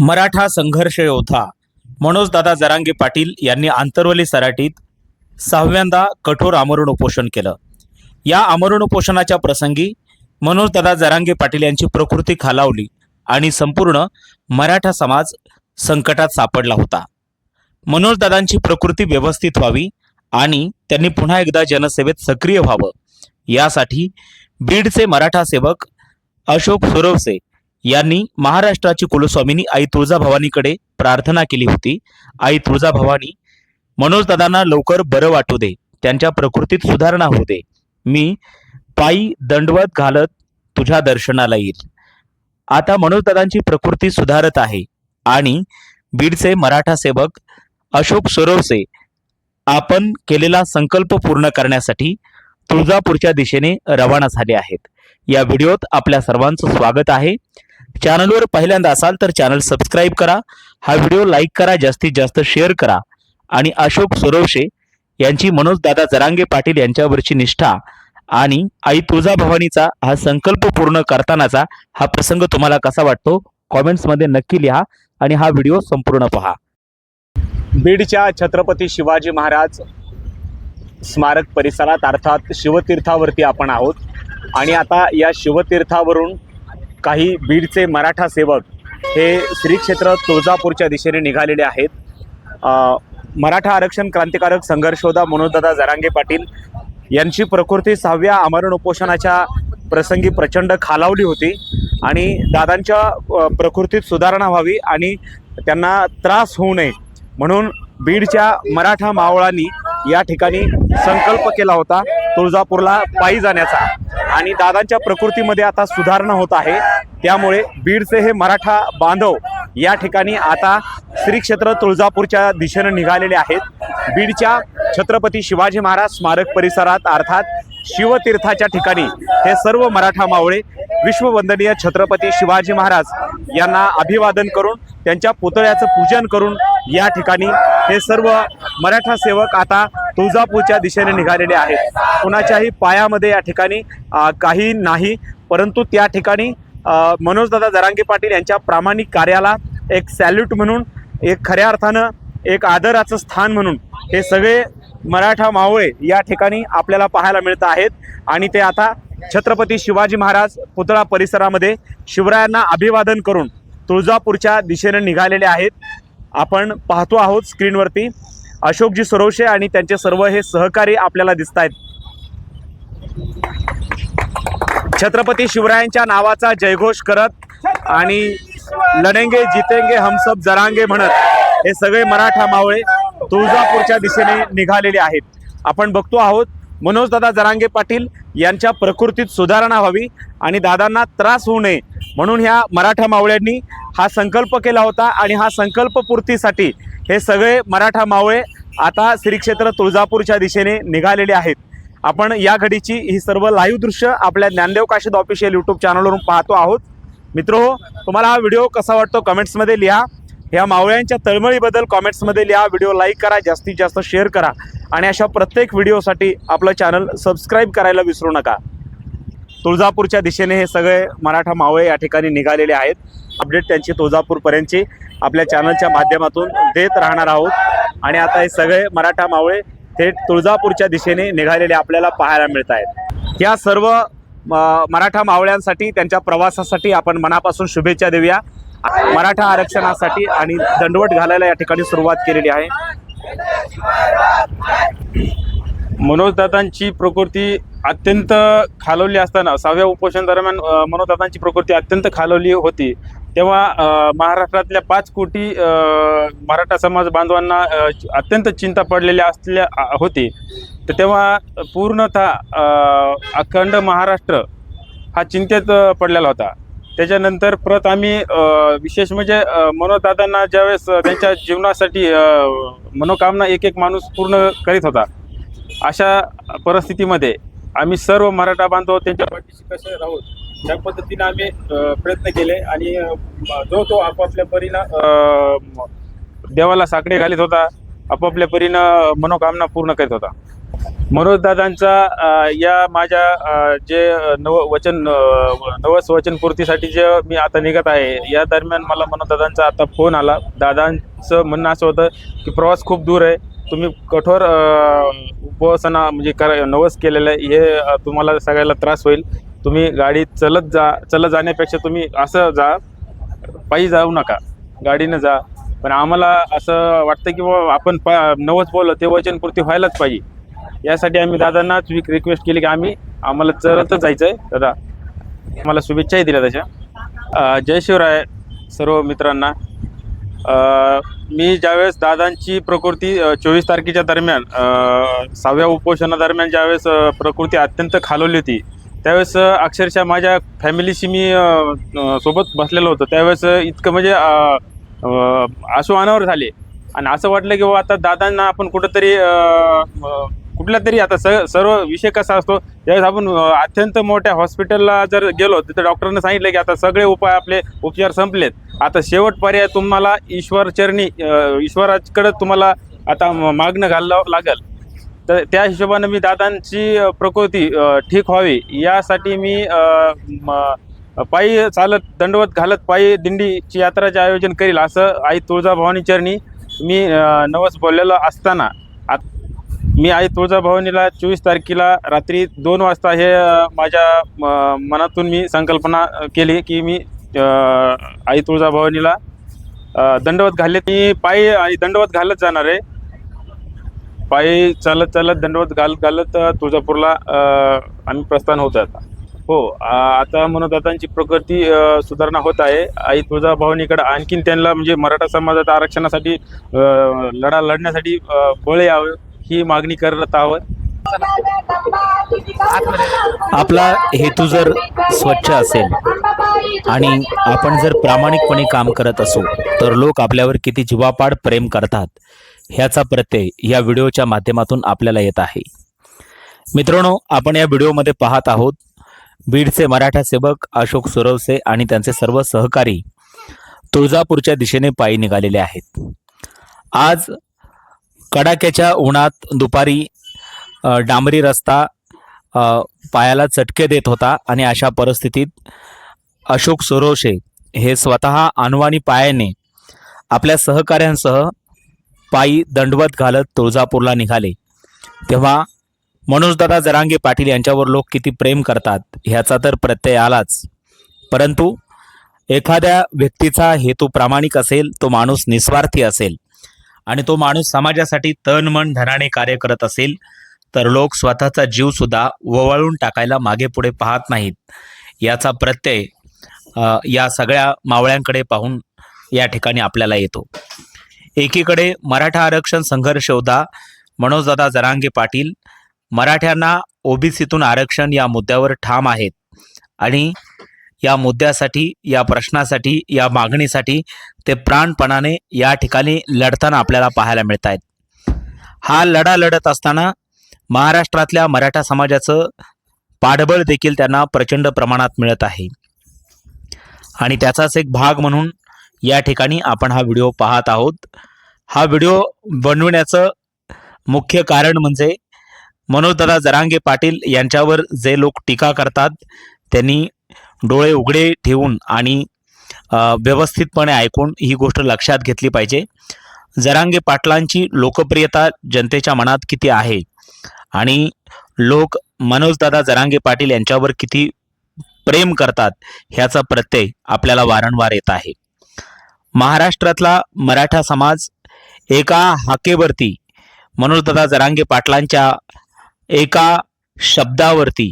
मराठा संघर्ष योद्धा मनोजदादा जरांगे पाटील यांनी आंतरवली सराटीत सहाव्यांदा कठोर आमरण उपोषण केलं. या आमरण उपोषणाच्या प्रसंगी मनोजदादा जरांगे पाटील यांची प्रकृती खालावली आणि संपूर्ण मराठा समाज संकटात सापडला होता. मनोजदादांची प्रकृती व्यवस्थित व्हावी आणि त्यांनी पुन्हा एकदा जनसेवेत सक्रिय व्हावं यासाठी बीडचे मराठा सेवक अशोक सुरवसे यांनी महाराष्ट्राची कुलस्वामिनी आई तुळजाभवानीकडे प्रार्थना केली होती. आई तुळजाभवानी मनोजदादांना लवकर बरं वाटू दे. त्यांच्या प्रकृतीत सुधारणा होऊ दे. मी पायी दंडवत घालत तुझ्या दर्शनाला येईल. आता मनोजदादांची प्रकृती सुधारत आहे आणि बीडचे मराठा सेवक अशोक सरोसे आपण केलेला संकल्प पूर्ण करण्यासाठी तुळजापूरच्या दिशेने रवाना झाले आहेत. या व्हिडिओत आपल्या सर्वांचं स्वागत आहे. चॅनलवर पहिल्यांदा असाल तर चॅनल सबस्क्राईब करा हा व्हिडिओ लाईक करा जास्तीत जास्त शेअर करा. आणि अशोक सुरवशे यांची मनोजदादा जरांगे पाटील यांच्यावरची निष्ठा आणि आई तुळजाभवानीचा हा संकल्प पूर्ण करतानाचा हा प्रसंग तुम्हाला कसा वाटतो? कॉमेंट्समध्ये नक्की लिहा आणि हा व्हिडिओ संपूर्ण पहा. बीडच्या छत्रपती शिवाजी महाराज स्मारक परिसरात अर्थात शिवतीर्थावरती आपण आहोत. आणि आता या शिवतीर्थावरून काही बीडचे मराठा सेवक हे श्री क्षेत्र तुळजापूरच्या दिशेने निघालेले आहेत. मराठा आरक्षण क्रांतिकारक संघर्षोदा मनोजदादा जरांगे पाटील यांची प्रकृती सहाव्या आमरण उपोषणाच्या प्रसंगी प्रचंड खालावली होती आणि दादांच्या प्रकृतीत सुधारणा व्हावी आणि त्यांना त्रास होऊ नये म्हणून बीडच्या मराठा मावळांनी या ठिकाणी संकल्प केला होता तुळजापूरला पायी जाण्याचा. आणि दादांच्या प्रकृतीमध्ये आता सुधारणा होत आहे. त्यामुळे बीडचे हे मराठा बांधव या ठिकाणी आता श्री क्षेत्र तुळजापूरच्या दिशेनं निघालेले आहेत. बीडच्या छत्रपती शिवाजी महाराज स्मारक परिसरात अर्थात शिवतीर्थाच्या ठिकाणी हे सर्व मराठा मावळे विश्ववंदनीय छत्रपती शिवाजी महाराज यांना अभिवादन करून त्यांच्या पुतळ्याचं पूजन करून या ठिकाणी हे सर्व मराठा सेवक आता तुळजापूरच्या दिशेने निघालेले आहेत. कुणाच्याही पायामध्ये या ठिकाणी काही नाही. परंतु त्या ठिकाणी मनोजदादा जरांगे पाटील यांच्या प्रामाणिक कार्याला एक सॅल्यूट म्हणून एक खऱ्या अर्थानं एक आदराचं स्थान म्हणून हे सगळे मराठा मावळे या ठिकाणी आपल्याला पाहायला मिळत आहेत. आणि ते आता छत्रपती शिवाजी महाराज पुतळा परिसरामध्ये शिवरायांना अभिवादन करून तुळजापूरच्या दिशेने निघालेले आहेत. आपण पाहतो आहोत स्क्रीनवरती. अशोकजी सरोशे आणि त्यांचे सर्व हे सहकारी आपल्याला दिसत आहेत छत्रपती शिवरायांच्या नावाचा जयघोष करत आणि लढेंगे जितेंगे हमसब जरांगे म्हणत हे सगळे मराठा मावळे तुळजापूरच्या दिशेने निघालेले आहेत. आपण बघतो आहोत मनोजदादा जरांगे पाटील यांच्या प्रकृतीत सुधारणा व्हावी आणि दादांना त्रास होऊ नये म्हणून ह्या मराठा मावळ्यांनी हा संकल्प केला होता आणि हा संकल्पपूर्तीसाठी हे सगळे मराठा मावळे आता श्री क्षेत्र तुळजापूरच्या दिशेने निघालेले आहेत. आपण या घडीची ही सर्व लाईव्ह दृश्य आपल्या ज्ञानदेव काशीद ऑफिशियल यूट्यूब चॅनलवरून पाहतो आहोत. मित्रो तुम्हाला हा व्हिडिओ कसा वाटतो? कमेंट्समध्ये लिहा. ह्या मावळ्यांच्या तळमळीबद्दल कॉमेंट्समध्ये लिहा. व्हिडिओ लाईक करा जास्तीत जास्त शेअर करा. आणि अशा प्रत्येक व्हिडिओसाठी आपलं चॅनल सबस्क्राईब करायला विसरू नका. तुळजापूरच्या दिशेने हे सगळे मराठा मावळे या ठिकाणी निघालेले आहेत. अपडेट त्यांची तुळजापूरपर्यंतची. आपल्या चॅनलच्या माध्यमातून देत राहणार आहोत. आणि आता हे सगळे मराठा मावळे थेट तुळजापूरच्या दिशेने निघालेले आपल्याला पाहायला मिळत आहेत. या सर्व म, मराठा मावळ्यांसाठी त्यांच्या प्रवासासाठी आपण मनापासून शुभेच्छा देऊया. मराठा आरक्षणासाठी आणि दंडवट घालायला या ठिकाणी सुरुवात केलेली आहे. मनोजदादांची प्रकृती अत्यंत खालवली असताना सहाव्या उपोषण दरम्यान मनोजदादांची प्रकृती अत्यंत खालवली होती. तेव्हा महाराष्ट्रातल्या पाच कोटी मराठा समाज बांधवांना अत्यंत चिंता पडलेल्या असल्या होती. तर तेव्हा पूर्णतः अखंड महाराष्ट्र हा चिंतेत पडलेला होता. त्याच्यानंतर परत आम्ही विशेष म्हणजे अ, मनोजदादांना ज्यावेळेस त्यांच्या जीवनासाठी मनोकामना एक एक माणूस पूर्ण करीत होता अशा परिस्थितीमध्ये आम्ही सर्व मराठा बांधव त्यांच्या पाठीशी कसे राहू त्या पद्धतीने आम्ही प्रयत्न केले आणि जो तो आपापल्या परीनं देवाला साकडे घालीत होता आपापल्या परीनं मनोकामना पूर्ण करीत होता. मनोजदादांचा या माझ्या जे नव वचन नवस वचनपूर्तीसाठी जे मी आता निघत आहे या दरम्यान मला मनोजदादांचा आता फोन आला. दादांचं म्हणणं असं होतं की प्रवास खूप दूर आहे. तुम्ही कठोर उपवासना म्हणजे कर नवस केलेलं आहे. हे तुम्हाला सगळ्याला त्रास होईल. तुम्ही गाडी चलत जा चलत जाण्यापेक्षा तुम्ही असं जा पायी जाऊ नका. गाडीनं जा. पण आम्हाला असं वाटतं की बाबा आपण पा नवस बोललो ते वचनपूर्ती व्हायलाच पाहिजे. यासाठी आम्ही दादांनाच रिक्वेस्ट केली की आम्ही आम्हाला चलतच जायचं आहे दादा मला शुभेच्छाही दिल्या त्याच्या. जय शिवराय सर्व मित्रांना. मी ज्यावेळेस दादांची प्रकृती चोवीस तारखेच्या दरम्यान सहाव्या उपोषणादरम्यान ज्यावेळेस प्रकृती अत्यंत खालवली होती त्यावेळेस अक्षरशः माझ्या फॅमिलीशी मी सोबत बसलेलो होतो. त्यावेळेस इतकं म्हणजे अं, आसू अनावर झाले. आणि असं वाटलं की बाबा आता दादांना आपण कुठंतरी कुठल्या तरी आता स सर्व विषय कसा असतो त्यावेळेस आपण अत्यंत मोठ्या हॉस्पिटलला जर गेलो तर डॉक्टरनं सांगितलं की आता सगळे उपाय आपले उपचार संपलेत. आता शेवट पर्याय तुम्हाला ईश्वर चरणी ईश्वराकडे तुम्हाला आता मागणं घालावं लागेल. तर त्या हिशोबानं मी दादांची प्रकृती ठीक व्हावी यासाठी मी म- पायी चालत दंडवत घालत पायी दिंडीची यात्राचे आयोजन करील असं आई तुळजाभवानी चरणी मी नवस बोललेलो असताना. मी आई तुळजाभवानीला चोवीस तारखेला रात्री दोन वाजता हे माझ्या म- मनातून मी संकल्पना केली की मी आई तुळजाभवानीला दंडवत घालले. मी पायी आई दंडवत घालत जाणार आहे. पायी चालत चालत दंडवत घालत घालत तुळजापूरला आम्ही प्रस्थान होत आता. हो आता मनोदातांची प्रकृती सुधारणा होत आहे. आई तुळजाभवानीकडे आणखीन त्यांना म्हणजे मराठा समाजात आरक्षणासाठी लढा लढण्यासाठी बळ यावं. ही मागणी करत आहोत. आपला हेतू जर स्वच्छ असेल आणि आपण जर प्रामाणिकपणे काम करत असू तर लोक आपल्यावर किती जीवापाड प्रेम करतात ह्याचा प्रत्यय या व्हिडिओच्या माध्यमातून आपल्याला येत आहे. मित्रांनो आपण या व्हिडिओमध्ये पाहत आहोत बीडचे मराठा सेवक अशोक सुरवसे आणि त्यांचे सर्व सहकारी तुळजापूरच्या दिशेने पायी निघालेले आहेत. आज कडाक्याच्या उन्हात दुपारी डांबरी रस्ता पायाला चटके देत होता आणि अशा परिस्थितीत अशोक सुरोशे हे स्वतः अनवाणी पायाने आपल्या सहकाऱ्यांसह पायी दंडवत घालत तुळजापूरला निघाले. तेव्हा मनोजदादा जरांगे पाटील यांच्यावर लोक किती प्रेम करतात ह्याचा तर प्रत्यय आलाच. परंतु एखाद्या व्यक्तीचा हेतू प्रामाणिक असेल तो माणूस निस्वार्थी असेल. आणि तो माणूस समाजासाठी तन मन धनाने कार्य करत असेल तर लोक स्वतःचा जीव सुद्धा ओवाळून टाकायला मागे पुढे पाहत नाहीत. याचा प्रत्यय या सगळ्या मावळ्यांकडे पाहून या ठिकाणी आपल्याला येतो. एकीकडे मराठा आरक्षण संघर्ष होता मनोजदादा जरांगे पाटील मराठ्यांना ओबीसीतून आरक्षण या मुद्द्यावर ठाम आहेत आणि या मुद्द्यासाठी या प्रश्नासाठी या मागणीसाठी ते प्राणपणाने या ठिकाणी लढताना आपल्याला पाहायला मिळत आहेत हा लढा लढत असताना महाराष्ट्रातल्या मराठा समाजाचं पाठबळ देखील त्यांना प्रचंड प्रमाणात मिळत आहे. आणि त्याचाच एक भाग म्हणून या ठिकाणी आपण हा व्हिडिओ पाहत आहोत. हा व्हिडिओ बनविण्याचं मुख्य कारण म्हणजे मनोजदादा जरांगे पाटील यांच्यावर जे लोक टीका करतात त्यांनी डोळे उघडे ठेवून आणि व्यवस्थितपणे ऐकून ही गोष्ट लक्षात घेतली पाहिजे. जरांगे पाटलांची लोकप्रियता जनतेच्या मनात किती आहे? आणि लोक मनोजदादा जरांगे पाटील यांच्यावर किती प्रेम करतात ह्याचा प्रत्यय आपल्याला वारंवार येत आहे. महाराष्ट्रातला मराठा समाज एका हाकेवरती मनोजदादा जरांगे पाटलांच्या एका शब्दावरती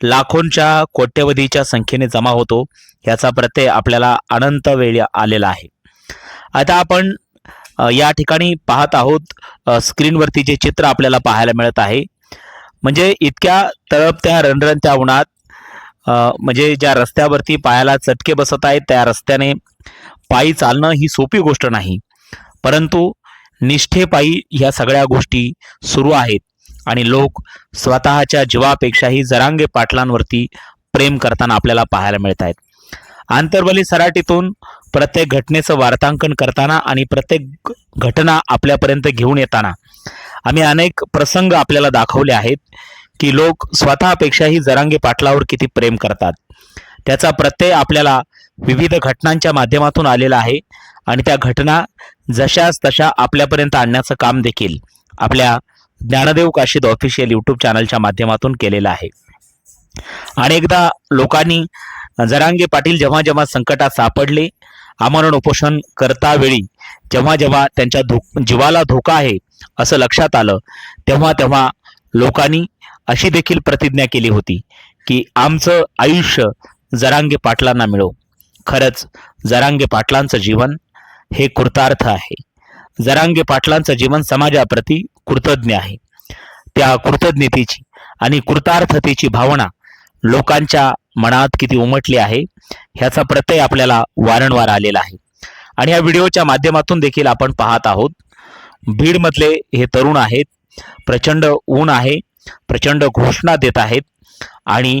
लाखोंच्या कोट्यवधीच्या संख्येने जमा होतो ह्याचा प्रत्यय आपल्याला अनंत वेळ आलेला आहे. आता आपण या ठिकाणी पाहत आहोत स्क्रीनवरती जे चित्र आपल्याला पाहायला मिळत आहे. म्हणजे इतक्या तळपत्या रणरणत्या उन्हात म्हणजे ज्या रस्त्यावरती पायाला चटके बसत आहेत त्या रस्त्याने पायी चालणं ही सोपी गोष्ट नाही. परंतु निष्ठेपायी ह्या सगळ्या गोष्टी सुरू आहेत. आणि लोक स्वतःच्या जीवापेक्षाही जरांगे पाटलांवरती प्रेम करताना आपल्याला पाहायला मिळत आहेत आंतरबली सराटीतून प्रत्येक घटनेचं वार्तांकन करताना आणि प्रत्येक घटना आपल्यापर्यंत घेऊन येताना आम्ही अनेक प्रसंग आपल्याला दाखवले आहेत की लोक स्वतःपेक्षाही जरांगे पाटलावर किती प्रेम करतात. त्याचा प्रत्यय आपल्याला विविध घटनांच्या माध्यमातून आलेला आहे आणि त्या घटना जशाच तशा आपल्यापर्यंत आणण्याचं काम देखील आपल्या ज्ञानदेव काशीद ऑफिशियल यूट्यूब चॅनलच्या माध्यमातून केलेलं आहे. अनेकदा लोकांनी जरांगे पाटील जेव्हा जेव्हा संकटात सापडले आमरण उपोषण करता वेळी जेव्हा जेव्हा त्यांच्या धो जीवाला धोका आहे असं लक्षात आलं तेव्हा तेव्हा लोकांनी अशी देखील प्रतिज्ञा केली होती की आमचं आयुष्य जरांगे पाटलांना मिळो. खरंच जरांगे पाटलांचं जीवन हे कृतार्थ आहे. जरांगे पाटलांचं जीवन समाजाप्रती कृतज्ञ आहे. त्या कृतज्ञतेची आणि कृतार्थतेची भावना लोकांच्या मनात किती उमटली आहे ह्याचा प्रत्यय आपल्याला वारंवार आलेला आहे. आणि या व्हिडिओच्या माध्यमातून देखील आपण पाहत आहोत. बीडमधले हे तरुण आहेत प्रचंड ऊन आहे प्रचंड घोषणा देत आहेत आणि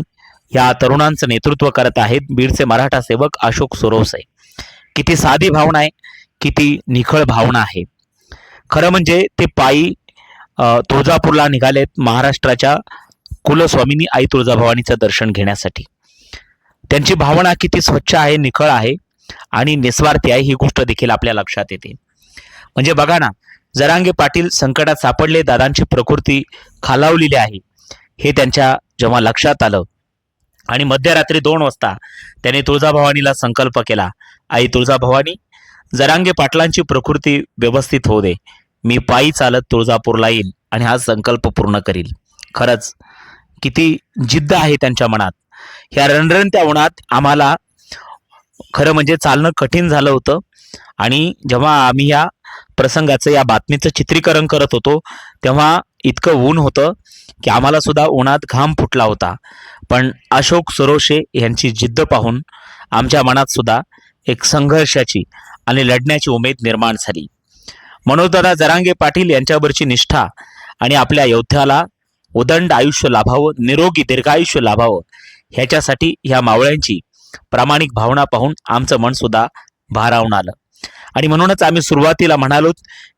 या तरुणांचं नेतृत्व करत आहेत बीडचे मराठा सेवक अशोक सुरोसे. किती साधी भावना आहे किती निखळ भावना आहे. खरं म्हणजे ते पायी तुळजापूरला निघालेत महाराष्ट्राच्या कुलस्वामिनी आई तुळजाभवानीचं दर्शन घेण्यासाठी. त्यांची भावना किती स्वच्छ आहे निखळ आहे आणि निस्वार्थी आहे ही गोष्ट देखील आपल्या लक्षात येते. म्हणजे बघा ना जरांगे पाटील संकटात सापडले दादांची प्रकृती खालावलेली आहे हे त्यांच्या जेव्हा लक्षात आलं आणि मध्यरात्री दोन वाजता त्याने तुळजाभवानीला संकल्प केला आई तुळजाभवानी जरांगे पाटलांची प्रकृती व्यवस्थित होऊ दे मी पायी चालत तुळजापूरला येईल आणि हा संकल्प पूर्ण करील. खरंच किती जिद्द आहे त्यांच्या मनात. ह्या रणरणत्या उन्हात आम्हाला खरं म्हणजे चालणं कठीण झालं होतं आणि जेव्हा आम्ही या प्रसंगाचं या बातमीचं चित्रीकरण करत होतो तेव्हा इतकं ऊन होतं की आम्हाला सुद्धा उन्हात घाम फुटला होता. पण अशोक सरोशे यांची जिद्द पाहून आमच्या मनात सुद्धा एक संघर्षाची आणि लढण्याची उमेद निर्माण झाली. मनोजदादा जरांगे पाटील यांच्यावरची निष्ठा आणि आपल्या योद्ध्याला उदंड आयुष्य लाभावं निरोगी दीर्घायुष्य लाभावं ह्याच्यासाठी ह्या मावळ्यांची प्रामाणिक भावना पाहून आमचं मन सुद्धा भारावून आलं. आणि म्हणूनच आम्ही सुरुवातीला म्हणालो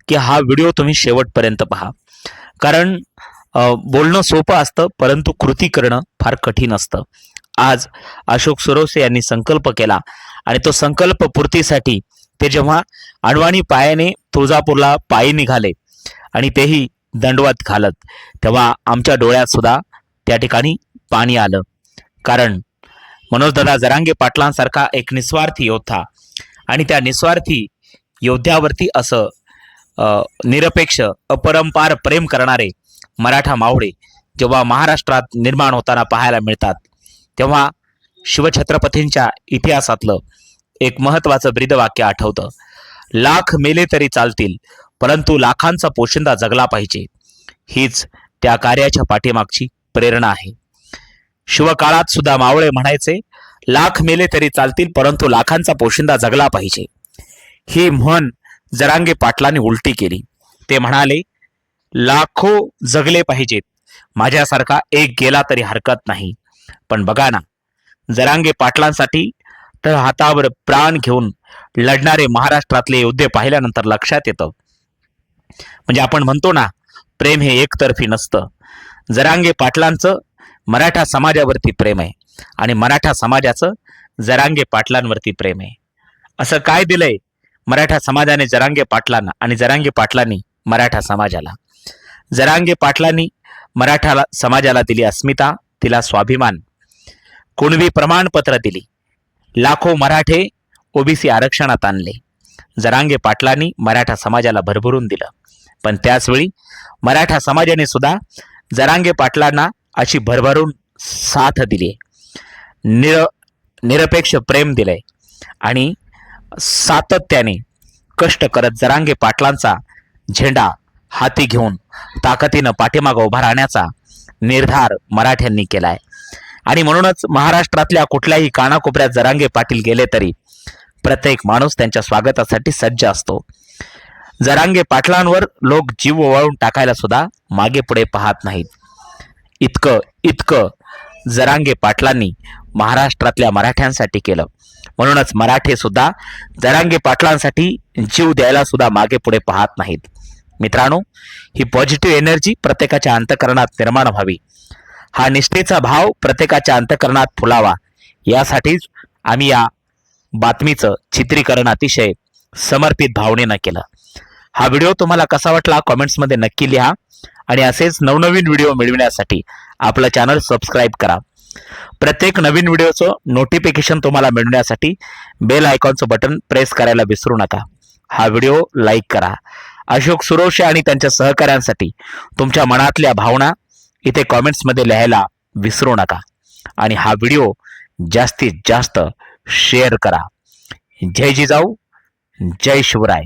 की हा व्हिडिओ तुम्ही शेवटपर्यंत पहा. कारण बोलणं सोपं असतं परंतु कृती करणं फार कठीण असतं. आज अशोक सुरोसे यांनी संकल्प केला आणि तो संकल्प पूर्तीसाठी ते जेव्हा अडवाणी पायाने तुळजापूरला पायी निघाले आणि तेही दंडवत घालत तेव्हा आमच्या डोळ्यात सुद्धा त्या ठिकाणी पाणी आलं. कारण मनोजदादा जरांगे पाटलांसारखा एक निस्वार्थी योद्धा आणि त्या निस्वार्थी योद्ध्यावरती असं निरपेक्ष अपरंपार प्रेम करणारे मराठा मावळे जेव्हा महाराष्ट्रात निर्माण होताना पाहायला मिळतात तेव्हा शिवछत्रपतींच्या इतिहासातलं एक महत्त्वाचं ब्रीदवाक्य आठवतं. लाख मेले तरी चालतील परंतु लाखांचा पोशिंदा जगला पाहिजे. हीच त्या कार्याच्या पाठीमागची प्रेरणा आहे. शिवकाळात सुद्धा मावळे म्हणायचे लाख मेले तरी चालतील परंतु लाखांचा पोशिंदा जगला पाहिजे. ही म्हण जरांगे पाटलांनी उलटी केली. ते म्हणाले लाखो जगले पाहिजेत. माझ्यासारखा एक गेला तरी हरकत नाही. पण बघा ना जरांगे पाटलांसाठी तर हातावर प्राण घेऊन लढणारे महाराष्ट्रातले योद्धे पाहिल्यानंतर लक्षात येतं. म्हणजे आपण म्हणतो ना प्रेम हे एकतर्फी नसतं. जरांगे पाटलांचं मराठा समाजावरती प्रेम आहे आणि मराठा समाजाचं जरांगे पाटलांवरती प्रेम आहे. असं काय दिलंय मराठा समाजाने जरांगे पाटलांना आणि जरांगे पाटलांनी मराठा समाजाला? जरांगे पाटलांनी मराठा समाजाला दिली अस्मिता तिला स्वाभिमान. कुणवी प्रमाणपत्र दिली. लाखो मराठे ओबीसी आरक्षणात आणले. जरांगे पाटलांनी मराठा समाजाला भरभरून दिलं. पण त्याचवेळी मराठा समाजाने सुद्धा जरांगे पाटलांना अशी भरभरून साथ दिली. निर निरपेक्ष प्रेम दिलंय आणि सातत्याने कष्ट करत जरांगे पाटलांचा झेंडा हाती घेऊन ताकदीनं पाठीमागं उभा राहण्याचा निर्धार मराठ्यांनी केलाय. आणि म्हणूनच महाराष्ट्रातल्या कुठल्याही कानाकोपऱ्यात जरांगे पाटील गेले तरी प्रत्येक माणूस त्यांच्या स्वागतासाठी सज्ज असतो. जरांगे पाटलांवर लोक जीव ओवाळून टाकायला सुद्धा मागे पुढे पाहत नाहीत. इतकं इतकं जरांगे पाटलांनी महाराष्ट्रातल्या मराठ्यांसाठी केलं. म्हणूनच मराठे सुद्धा जरांगे पाटलांसाठी जीव द्यायला सुद्धा मागे पुढे पाहत नाहीत. मित्रांनो ही पॉझिटिव्ह एनर्जी प्रत्येकाच्या अंतकरणात निर्माण व्हावी. हा निष्ठेचा भाव प्रत्येकाच्या अंतकरणात फुलावा. यासाठीच आम्ही या बातमीचं चित्रीकरण अतिशय समर्पित भावनेनं केलं. हा व्हिडिओ तुम्हाला कसा वाटला कॉमेंट्समध्ये नक्की लिहा आणि असेच नवनवीन व्हिडिओ मिळविण्यासाठी आपलं चॅनल सबस्क्राईब करा. प्रत्येक नवीन व्हिडिओचं नोटिफिकेशन तुम्हाला मिळवण्यासाठी बेल आयकॉनचं बटन प्रेस करायला विसरू नका. हा व्हिडिओ लाईक करा. अशोक सुरोशे आणि त्यांच्या सहकाऱ्यांसाठी तुमच्या मनातल्या भावना इथे कॉमेंट्समध्ये लिहायला विसरू नका. आणि हा व्हिडिओ जास्तीत जास्त शेअर करा. जय जिजाऊ जय शिवराय.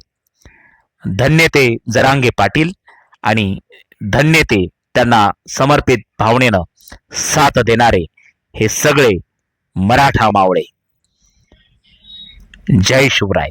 धन्य ते जरांगे पाटील आणि धन्य ते त्यांना समर्पित भावनेनं साथ देणारे हे सगळे मराठा मावळे. जय शिवराय.